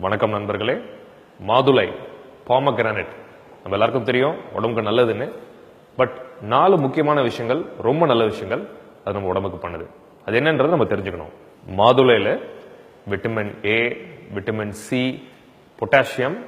வணக்கம் நண்பர்களே. மாதுளை பாமகிரானட் நம்ம எல்லாருக்கும் தெரியும் உடம்புக்கு நல்லதுன்னு. பட் நாலு முக்கியமான விஷயங்கள் ரொம்ப நல்ல விஷயங்கள் அது நம்ம உடம்புக்கு பண்ணுது. அது என்னன்றது நம்ம தெரிஞ்சுக்கணும். மாதுளையில் vitamin A vitamin C potassium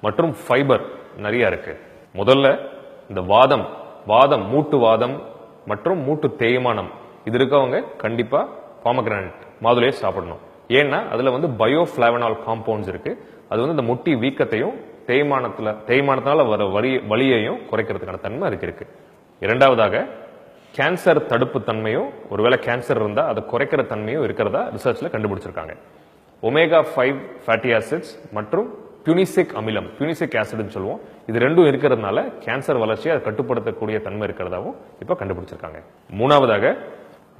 மற்றும் ஃபைபர் நிறைய இருக்கு. முதல்ல இந்த வாதம் வாதம் மூட்டு வாதம் மற்றும் மூட்டு தேய்மானம். இது இருக்கவங்க கண்டிப்பாக பாமகிரானட் மாதுளையை சாப்பிடணும். ஏன்னா அதில் வந்து பயோஃபிளாவனால் காம்பவுண்ட்ஸ் இருக்குது அது வந்து இந்த முட்டி வீக்கத்தையும் தேய்மானத்தில் தேய்மானத்தினால வர வலி வலியையும் குறைக்கிறதுக்கான தன்மை அதுக்கு இருக்குது இரண்டாவதாக கேன்சர் தடுப்பு தன்மையும் ஒருவேளை கேன்சர் இருந்தால் அதை குறைக்கிற தன்மையும் இருக்கிறதா ரிசர்ச்சில் கண்டுபிடிச்சிருக்காங்க. ஒமேகா ஃபைவ் ஃபேட்டி ஆசிட்ஸ் மற்றும் பியூனிசிக் அமிலம் பியூனிசிக் ஆசிட்னு சொல்லுவோம். இது ரெண்டும் இருக்கிறதுனால கேன்சர் வளர்ச்சியை அதை கட்டுப்படுத்தக்கூடிய தன்மை இருக்கிறதாவும் இப்போ கண்டுபிடிச்சிருக்காங்க. மூணாவதாக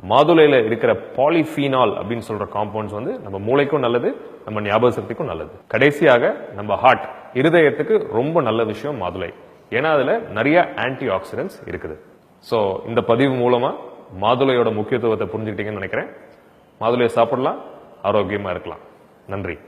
மாதுளையில் இருக்கிற பாலிஃபீனால் அப்படின்னு சொல்ற காம்பவுண்ட்ஸ் வந்து நம்ம மூளைக்கும் நல்லது நம்ம ஞாபக சக்திக்கும் நல்லது. கடைசியாக நம்ம ஹார்ட் இருதயத்துக்கு ரொம்ப நல்ல விஷயம் மாதுளை. ஏன்னா அதில் நிறைய ஆன்டி ஆக்சிடென்ட்ஸ் இருக்குது. ஸோ இந்த பதிவு மூலமாக மாதுளையோட முக்கியத்துவத்தை புரிஞ்சுக்கிட்டீங்கன்னு நினைக்கிறேன். மாதுளையை சாப்பிடலாம் ஆரோக்கியமாக இருக்கலாம். நன்றி.